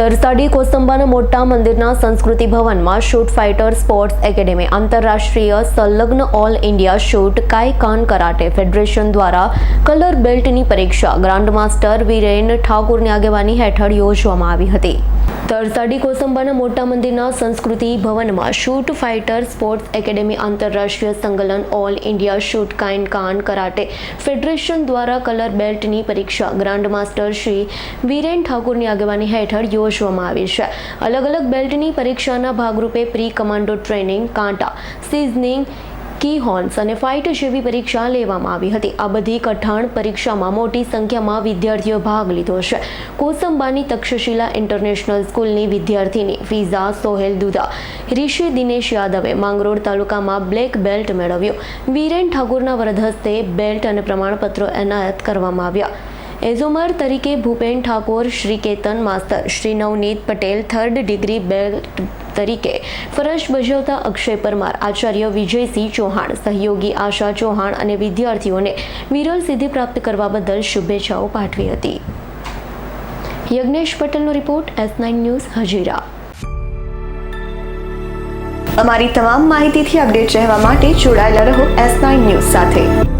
તરસાડી કોસંબાના મોટા મંદિરના સંસ્કૃતિ ભવનમાં શૂટ ફાઇટર સ્પોર્ટ્સ એકેડેમી, આંતરરાષ્ટ્રીય સંલગ્ન ઓલ ઇન્ડિયા શૂટ કાયકાન કરાટે ફેડરેશન દ્વારા કલર બેલ્ટની પરીક્ષા ગ્રાન્ડ માસ્ટર વિરેન ઠાકુરની આગેવાની હેઠળ યોજવામાં આવી હતી. તરસાડી કોસંબાના મોટા મંદિરના સંસ્કૃતિ ભવનમાં શૂટ, ફાઇટર, સ્પોર્ટ્સ એકેડેમી, આંતરરાષ્ટ્રીય સંકલન, ઓલ ઇન્ડિયા શૂટ, કાઇન, કાન, કરાટે ફેડરેશન દ્વારા કલર બેલ્ટની પરીક્ષા ગ્રાન્ડ માસ્ટર શ્રી વિરેન ઠાકુરની આગેવાની હેઠળ યોજવામાં આવી છે. અલગ અલગ બેલ્ટની પરીક્ષાના ભાગરૂપે પ્રી કમાન્ડો ટ્રેનિંગ, કાંટા, સિઝનિંગ કી હોર્ન્સ અને ફાઇટ જેવી પરીક્ષા લેવામાં આવી હતી. આ બધી કઠણ પરીક્ષામાં મોટી સંખ્યામાં વિદ્યાર્થીઓ ભાગ લીધો છે. કોસંબાની તક્ષશિલા ઇન્ટરનેશનલ સ્કૂલની વિદ્યાર્થીની ફિઝા સોહેલ દુધા ઋષિ દિનેશ યાદવે માંગરોળ તાલુકામાં બ્લેક બેલ્ટ મેળવ્યો. વીરેન ઠાકુરના વરદ હસ્તે બેલ્ટ અને પ્રમાણપત્રો એનાયત કરવામાં આવ્યા. એઝોમર તરીકે Bhupen Thakor Shri Ketan master Shri Navneet Patel, third degree belt તરીકે ફરજ બજાવતા અક્ષય પરમાર, આચાર્ય વિજયસિંહ ચૌહાણ, સહયોગી આશા ચૌહાણ અને વિદ્યાર્થીઓને વિરલ સિદ્ધિ પ્રાપ્ત કરવા બદલ શુભેચ્છાઓ પાઠવી હતી. યજ્ઞેશ પટેલનો report, S nine news, Hazira. અમારી તમામ માહિતીથી અપડેટ રહેવા માટે જોડાયેલા રહો એસ નાઇન ન્યૂઝ સાથે.